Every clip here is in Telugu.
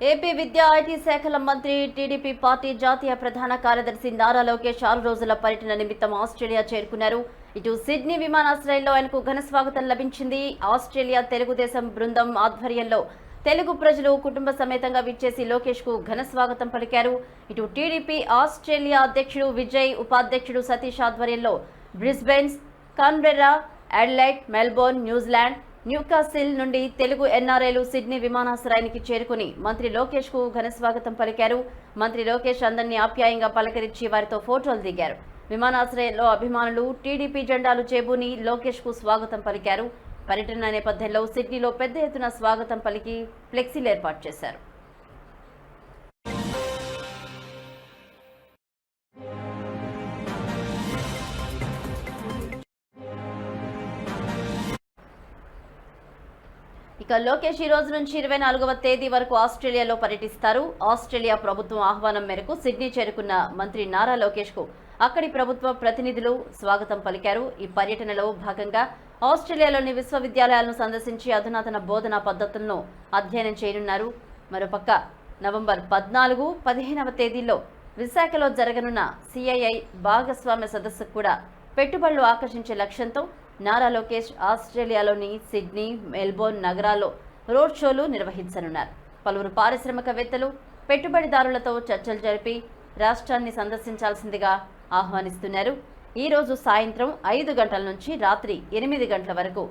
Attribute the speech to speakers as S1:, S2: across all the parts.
S1: ఏపీ విద్యా ఐటీ శాఖల మంత్రి టీడీపీ పార్టీ జాతీయ ప్రధాన కార్యదర్శి నారా లోకేష్ ఆరు రోజుల పర్యటన నిమిత్తం ఆస్ట్రేలియా చేరుకున్నారు. ఇటు సిడ్నీ విమానాశ్రయంలో ఆయనకు ఘన స్వాగతం లభించింది. ఆస్ట్రేలియా తెలుగుదేశం బృందం ఆధ్వర్యంలో తెలుగు ప్రజలు కుటుంబ సమేతంగా విచ్చేసి లోకేష్కు ఘన స్వాగతం పలికారు. ఇటు టీడీపీ ఆస్ట్రేలియా అధ్యక్షుడు విజయ్ ఉపాధ్యక్షుడు సతీష్ ఆధ్వర్యంలో Brisbanes Canberra Adelaide Melbourne New Zealand Newcastle నుండి తెలుగు ఎన్ఆర్ఐలు సిడ్నీ విమానాశ్రయానికి చేరుకుని మంత్రి లోకేష్కు ఘన స్వాగతం పలికారు. మంత్రి లోకేష్ అందరినీ ఆప్యాయంగా పలకరించి వారితో ఫోటోలు దిగారు. విమానాశ్రయంలో అభిమానులు టీడీపీ జెండాలు చేబూని లోకేష్కు స్వాగతం పలికారు. పర్యటన నేపథ్యంలో సిడ్నీలో పెద్ద ఎత్తున స్వాగతం పలికి ఫ్లెక్సీలు ఏర్పాటు చేశారు. ఇక లోకేష్ ఈ రోజు నుంచి ఇరవై నాలుగవ తేదీ వరకు ఆస్ట్రేలియాలో పర్యటిస్తారు. ఆస్ట్రేలియా ప్రభుత్వం ఆహ్వానం మేరకు సిడ్నీ చేరుకున్న మంత్రి నారా లోకేష్కు అక్కడి ప్రభుత్వ ప్రతినిధులు స్వాగతం పలికారు. ఈ పర్యటనలో భాగంగా ఆస్ట్రేలియాలోని విశ్వవిద్యాలయాలను సందర్శించి అధునాతన బోధనా పద్ధతులను అధ్యయనం చేయనున్నారు. మరోపక్క నవంబర్ పద్నాలుగు పదిహేనవ తేదీల్లో విశాఖలో జరగనున్న సిఐఐ భాగస్వామ్య సదస్సుకు కూడా పెట్టుబడులు ఆకర్షించే లక్ష్యంతో నారా లోకేష్ ఆస్ట్రేలియాలోని సిడ్నీ మెల్బోర్న్ నగరాల్లో రోడ్ షోలు నిర్వహించనున్నారు. పలువురు పారిశ్రామికవేత్తలు పెట్టుబడిదారులతో చర్చలు జరిపి రాష్ట్రాన్ని సందర్శించాల్సిందిగా ఆహ్వానిస్తున్నారు. ఈ రోజు సాయంత్రం ఐదు గంటల నుంచి రాత్రి ఎనిమిది గంటల వరకు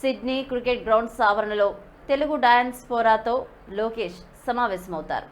S1: సిడ్నీ క్రికెట్ గ్రౌండ్స్ ఆవరణలో తెలుగు డయాన్స్పోరాతో లోకేష్ సమావేశమవుతారు.